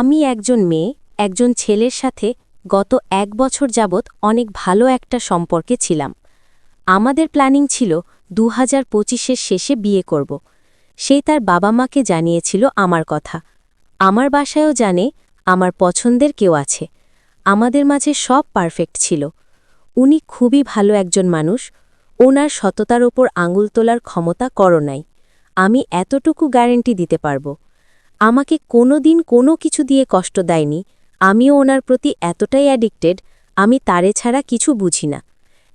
আমি একজন মেয়ে, একজন ছেলের সাথে গত এক বছর যাবৎ অনেক ভালো একটা সম্পর্কে ছিলাম। আমাদের প্ল্যানিং ছিল দু হাজার পঁচিশের শেষে বিয়ে করব। সে তার বাবা মাকে জানিয়েছিল আমার কথা। আমার বাসায়ও জানে, আমার পছন্দের কেউ আছে। আমাদের মাঝে সব পারফেক্ট ছিল। উনি খুবই ভালো একজন মানুষ। ওনার সততার ওপর আঙুল তোলার ক্ষমতা করো নাই। আমি এতটুকু গ্যারেন্টি দিতে পারব। আমাকে কোনো দিন কোনো কিছু দিয়ে কষ্ট দেয়নি, আমিও ওনার প্রতি এতটাই অ্যাডিক্টেড আমি তারে ছাড়া কিছু বুঝি না।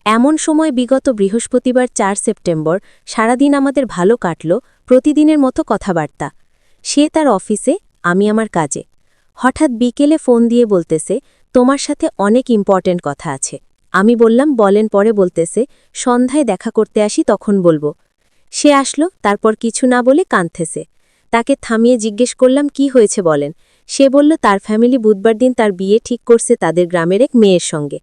এমন সময় বিগত বৃহস্পতিবার চার সেপ্টেম্বর সারাদিন আমাদের ভালো কাটল, প্রতিদিনের মতো কথাবার্তা। সে তার অফিসে, আমি আমার কাজে। হঠাৎ বিকেলে ফোন দিয়ে বলতেছে, তোমার সাথে অনেক ইম্পর্ট্যান্ট কথা আছে। আমি বললাম, বলেন। পরে বলতেছে, সন্ধ্যায় দেখা করতে আসি, তখন বলব। সে আসলো, তারপর কিছু না বলে কাঁদতেছে। তাকে থামিয়ে জিজ্ঞেস করলাম, কি হয়েছে বলেন? সে বলল, তার ফ্যামিলি বুধবার দিন তার বিয়ে ঠিক করছে তাদের গ্রামের এক মেয়ের সঙ্গে।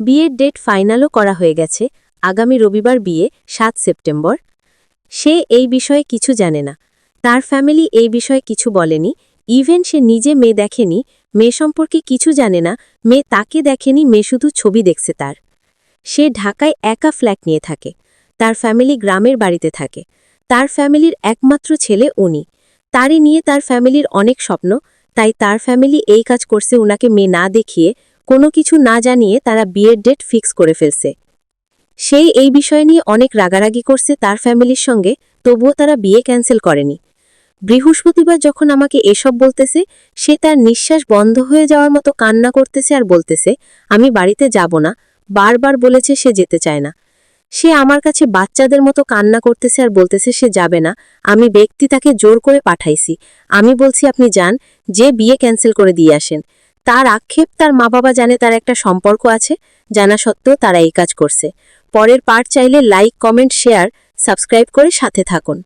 বিয়ের ডেট ফাইনালও করা হয়ে গেছে, আগামী রবিবার বিয়ে, সাত সেপ্টেম্বর। সে এই বিষয়ে কিছু জানে না। তার ফ্যামিলি এই বিষয়ে কিছু বলেনি। ইভেন সে নিজে মেয়ে দেখেনি, মেয়ে সম্পর্কে কিছু জানে না, মেয়ে তাকে দেখেনি, মেয়ে শুধু ছবি দেখছে তার। সে ঢাকায় একা ফ্ল্যাট নিয়ে থাকে। তার ফ্যামিলি গ্রামের বাড়িতে থাকে। তার ফ্যামিলির একমাত্র ছেলে উনি। তারই নিয়ে তার ফ্যামিলির অনেক স্বপ্ন, তাই তার ফ্যামিলি এই কাজ করছে উনাকে মেয়ে না দেখিয়ে, কোনো কিছু না জানিয়ে তারা বিয়ের ডেট ফিক্স করে ফেলছে। সেই এই বিষয় নিয়ে অনেক রাগারাগি করছে তার ফ্যামিলির সঙ্গে, তবুও তারা বিয়ে ক্যান্সেল করেনি। বৃহস্পতিবার যখন আমাকে এসব বলতেছে, সে তার নিঃশ্বাস বন্ধ হয়ে যাওয়ার মতো কান্না করতেছে আর বলতেছে, আমি বাড়িতে যাব না, বারবার বলেছে সে যেতে চায় না। সে আমার কাছে বাচ্চাদের মতো কান্না করতেছে আর বলতেছে সে যাবে না। আমি ব্যক্তি তাকে জোর করে পাঠাইছি। আমি বলছি, আপনি যান, যে বিয়ে ক্যান্সেল করে দিয়ে আসেন। তার আক্ষেপ তার মা বাবা জানে, তার একটা সম্পর্ক আছে, জানা সত্ত্বেও তারা এই কাজ করছে। পরের পার্ট চাইলে লাইক কমেন্ট শেয়ার সাবস্ক্রাইব করে সাথে থাকুন।